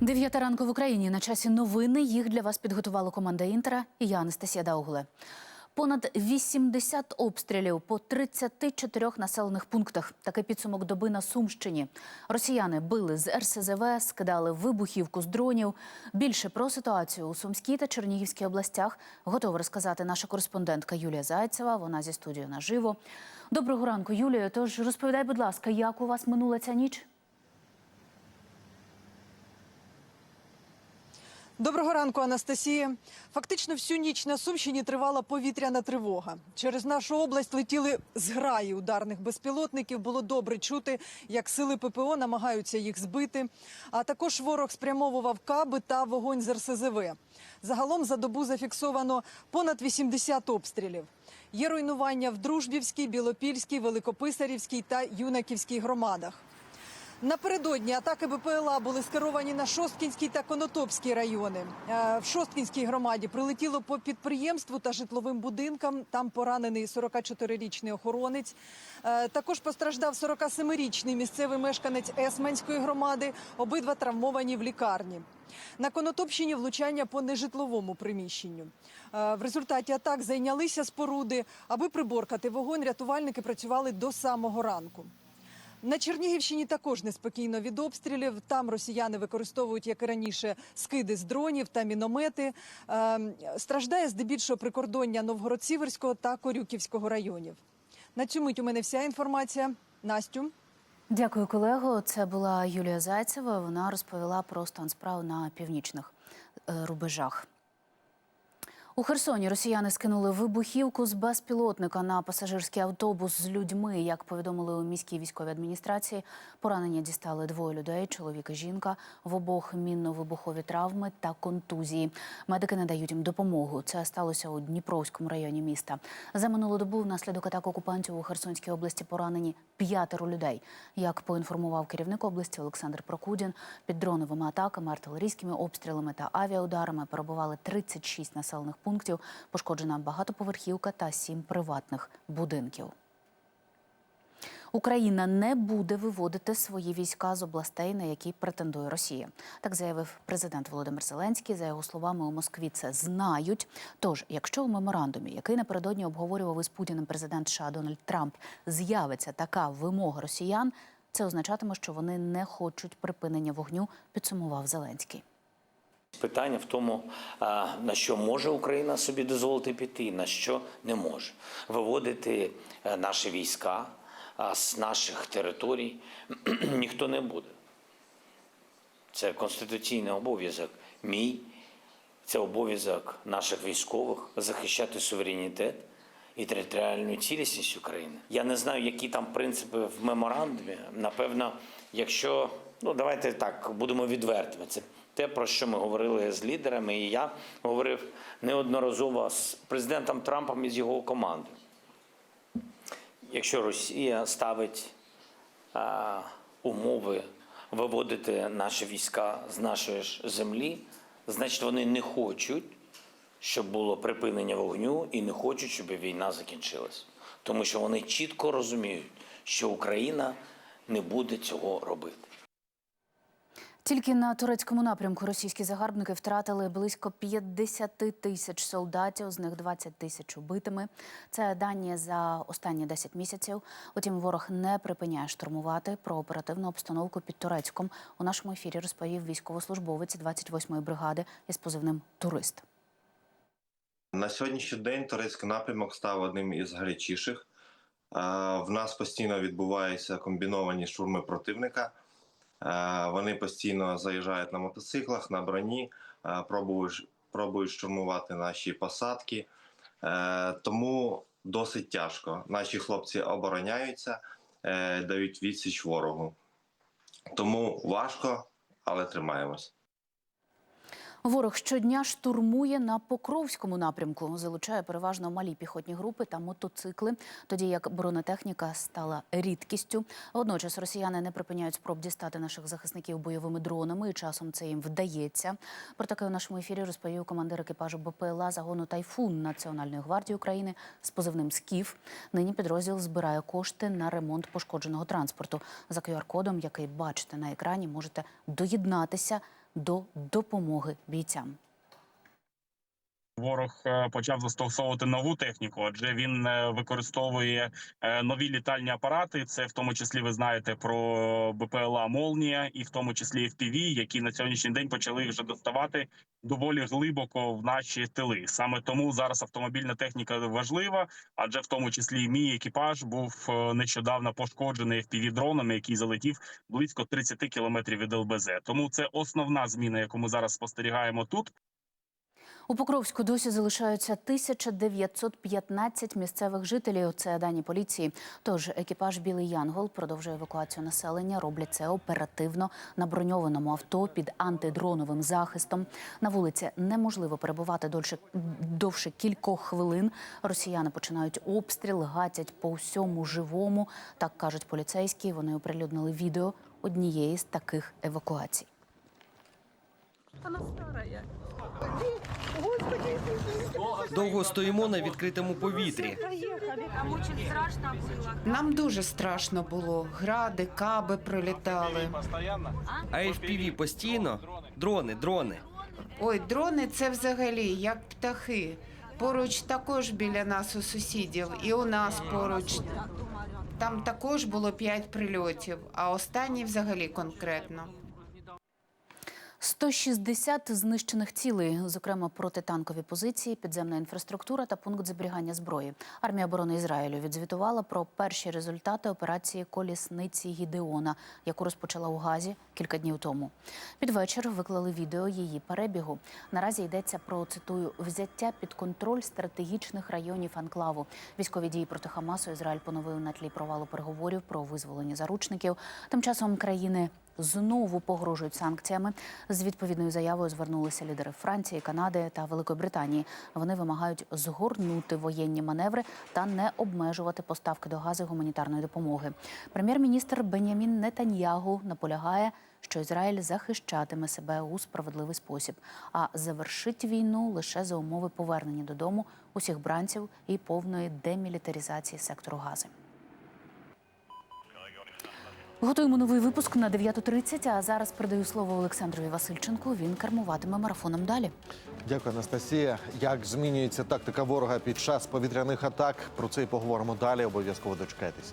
Дев'ята ранку в Україні на часі новини. Їх для вас підготувала команда Інтера і я Анастасія Даугуле. Понад 80 обстрілів по 34 населених пунктах. Такий підсумок доби на Сумщині. Росіяни били з РСЗВ, скидали вибухівку з дронів. Більше про ситуацію у Сумській та Чернігівській областях готова розказати наша кореспондентка Юлія Зайцева. Вона зі студією наживо. Доброго ранку, Юлія. Тож розповідай, будь ласка, як у вас минула ця ніч? Доброго ранку, Анастасія. Фактично всю ніч на Сумщині тривала повітряна тривога. Через нашу область летіли зграї ударних безпілотників. Було добре чути, як сили ППО намагаються їх збити. А також ворог спрямовував каби та вогонь з РСЗВ. Загалом за добу зафіксовано понад 80 обстрілів. Є руйнування в Дружбівській, Білопільській, Великописарівській та Юнаківській громадах. Напередодні атаки БПЛА були скеровані на Шосткінський та Конотопський райони. Е, В Шосткінській громаді прилетіло по підприємству та житловим будинкам. Там поранений 44-річний охоронець. Е, Також постраждав 47-річний місцевий мешканець Есменської громади. Обидва травмовані в лікарні. На Конотопщині влучання по нежитловому приміщенню. Е, В результаті атак зайнялися споруди. Аби приборкати вогонь, рятувальники працювали до самого ранку. На Чернігівщині також неспокійно від обстрілів. Там росіяни використовують, як і раніше, скиди з дронів та міномети. Ем, Страждає здебільшого прикордоння Новгород-Сіверського та Корюківського районів. На цю мить у мене вся інформація. Настю. Дякую, колего. Це була Юлія Зайцева. Вона розповіла про стан справ на північних е, рубежах. У Херсоні росіяни скинули вибухівку з безпілотника на пасажирський автобус з людьми. Як повідомили у міській військовій адміністрації, поранення дістали двоє людей: чоловік і жінка. В обох мінно-вибухові травми та контузії. Медики надають їм допомогу. Це сталося у Дніпровському районі міста. За минулу добу внаслідок атак окупантів у Херсонській області поранені п'ятеро людей. Як поінформував керівник області Олександр Прокудін, під дроновими атаками, артилерійськими обстрілами та авіаударами перебували 36 населених пунктів. Пошкоджена багатоповерхівка та сім приватних будинків. Україна не буде виводити свої війська з областей, на які претендує Росія. Так заявив президент Володимир Зеленський. За його словами, у Москві це знають. Тож, якщо у меморандумі, який напередодні обговорював із Путіним президент США Дональд Трамп, з'явиться така вимога росіян, це означатиме, що вони не хочуть припинення вогню. Підсумував Зеленський. Питання в тому, на що може Україна собі дозволити піти, на що не може виводити е, наші війська з наших територій ніхто не буде. Це конституційний обов'язок мій, це обов'язок наших військових захищати суверенітет і територіальну цілісність України. Я не знаю, які там принципи в меморандумі. Напевно, якщо ну давайте так будемо відвертими. Це те, про що ми говорили з лідерами, і я говорив неодноразово з президентом Трампом і з його командою. Якщо Росія ставить а, умови виводити наші війська з нашої ж землі, значить вони не хочуть, щоб було припинення вогню, і не хочуть, щоб війна закінчилась. Тому що вони чітко розуміють, що Україна не буде цього робити. Тільки на турецькому напрямку російські загарбники втратили близько 50 тисяч солдатів, з них 20 тисяч убитими. Це дані за останні 10 місяців. Утім, ворог не припиняє штурмувати про оперативну обстановку під Турецьком. У нашому ефірі розповів військовослужбовець 28-ї бригади із позивним Турист. На сьогоднішній день турецький напрямок став одним із гарячіших. В нас постійно відбуваються комбіновані штурми противника. Е, Вони постійно заїжджають на мотоциклах, на броні, е, пробують, пробують штурмувати наші посадки. Е, Тому досить тяжко. Наші хлопці обороняються, дають відсіч ворогу. Тому важко, але тримаємось. Ворог щодня штурмує на Покровському напрямку, залучає переважно малі піхотні групи та мотоцикли, тоді як бронетехніка стала рідкістю. Водночас росіяни не припиняють спроб дістати наших захисників бойовими дронами, і часом це їм вдається. Про таке у нашому ефірі розповів командир екіпажу БПЛА загону Тайфун Національної гвардії України з позивним СКІФ. Нині підрозділ збирає кошти на ремонт пошкодженого транспорту. За QR-кодом, який бачите на екрані, можете доєднатися до допомоги бійцям. Ворог е, почав застосовувати нову техніку, адже він е, використовує е, нові літальні апарати. Це в тому числі ви знаєте про БПЛА Молнія, і в тому числі FPV, які на сьогоднішній день почали вже доставати доволі глибоко в наші тили. Саме тому зараз автомобільна техніка важлива, адже в тому числі мій екіпаж був нещодавно пошкоджений fpv дроном, який залетів близько 30 кілометрів від ЛБЗ. Тому це основна зміна, яку ми зараз спостерігаємо тут. У Покровську досі залишаються 1915 місцевих жителів. Це дані поліції. Тож екіпаж Білий Янгол продовжує евакуацію населення. Роблять це оперативно на броньованому авто під антидроновим захистом. На вулиці неможливо перебувати дольше довше кількох хвилин. Росіяни починають обстріл, гатять по всьому живому. Так кажуть поліцейські. Вони оприлюднили відео однієї з таких евакуацій. Довго стоїмо на відкритому повітрі. Нам дуже страшно було. Гради, каби пролітали. А FPV постійно? Дрони, дрони. Ой, дрони це взагалі як птахи. Поруч також біля нас у сусідів, і у нас поруч. Там також було п'ять прильотів, а останній взагалі конкретно. 160 знищених цілей, зокрема протитанкові позиції, підземна інфраструктура та пункт зберігання зброї. Армія оборони Ізраїлю відзвітувала про перші результати операції колісниці Гідеона, яку розпочала у Газі кілька днів тому. Під вечір виклали відео її перебігу. Наразі йдеться про цитую взяття під контроль стратегічних районів анклаву. Військові дії проти Хамасу Ізраїль поновив на тлі провалу переговорів про визволення заручників. Тим часом країни знову погрожують санкціями. З відповідною заявою звернулися лідери Франції, Канади та Великої Британії. Вони вимагають згорнути воєнні маневри та не обмежувати поставки до газу гуманітарної допомоги. Прем'єр-міністр Бенямін Нетаньягу наполягає, що Ізраїль захищатиме себе у справедливий спосіб, а завершить війну лише за умови повернення додому усіх бранців і повної демілітаризації сектору Гази. Готуємо новий випуск на 9.30, А зараз передаю слово Олександрові Васильченку. Він кермуватиме марафоном далі. Дякую, Анастасія. Як змінюється тактика ворога під час повітряних атак? Про це і поговоримо далі. Обов'язково дочекайтеся.